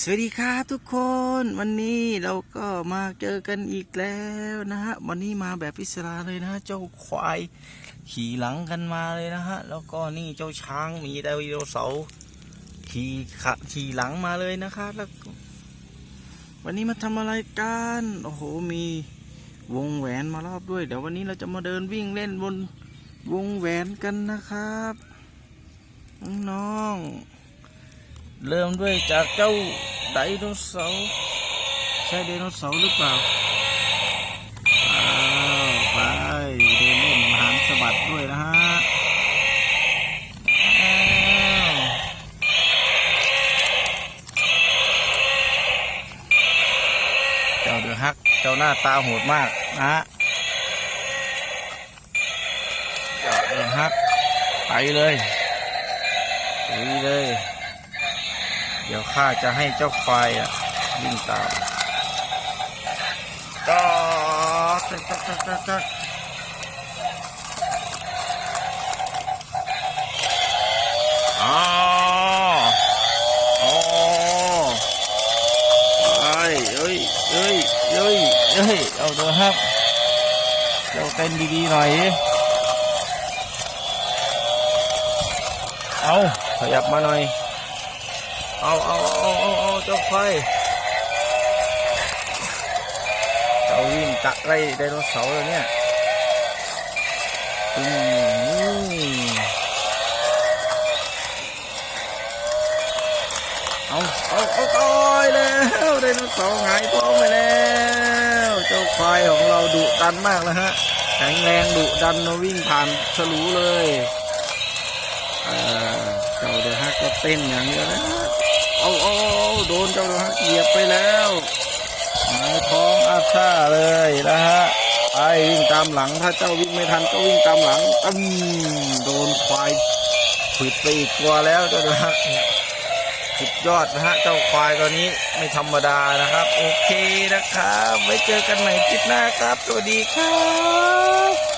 สวัสดีครับทุกคนวันนี้เราก็มาเจอกันอีกแล้วนะฮะวันนี้มาแบบพิศราเลยนะะเจ้าควายขี่หลังกันมาเลยนะฮะแล้วก็นี่เจ้าช้างมีไดโนเสาร์ขี่ขะขี่หลังมาเลยนะคะแล้ววันนี้มาทำอะไรกันโอ้โหมีวงแหวนมารอบด้วยเดี๋ยววันนี้เราจะมาเดินวิ่งเล่นบนวงแหวนกันนะครับน้องๆ เริ่มด้วยจากเจ้าไดโนเสาร์ใช่ไดโนเสาร์หรือเปล่าอ้าวไปเดินเล่นหางสะบัดด้วยนะฮะเจ้าเดือฮัก เจ้าหน้าตาโหดมากนะฮะเจ้าเดือฮักไปเลยไปเลย ข้าจะให้เจ้าควายอะวิ่งตามก็ตักตักตักตักตักอ๋ออ๋อไอ้เอ้ยเอ้ยเอ้ยเอ้ยเอาเถอะครับเจ้าเต้นดีๆหน่อย เอาขยับมาหน่อย เอาเอาเอาเอาเอาเจ้าควายเจ้าวิ่งตะไล่ไดโนเสาร์เลยเนี่ยอืมเอาเอาเอาตายแล้วไดโนเสาร์หงายท้องไปแล้ว เจ้าควายของเราดุดันมากแล้วฮะ แข็งแรงดุดันวิ่งผ่านฉลูเลยเออเจ้าเดือฮักก็เต้นอย่างเดียวนะ เอาเอาโดนเจ้าฮักเหยียบไปแล้วหายท้องอาซาเลยนะฮะไอ้วิ่งตามหลังถ้าเจ้าวิ่งไม่ทันก็วิ่งตามหลังตึ้มโดนควายผิดไปอีกตัวแล้วเจ้าฮักเนี่ยสุดยอดนะฮะเจ้าควายตัวนี้ไม่ธรรมดานะครับ โอเคนะครับไว้เจอกันใหม่คลิปหน้าครับสวัสดีครับ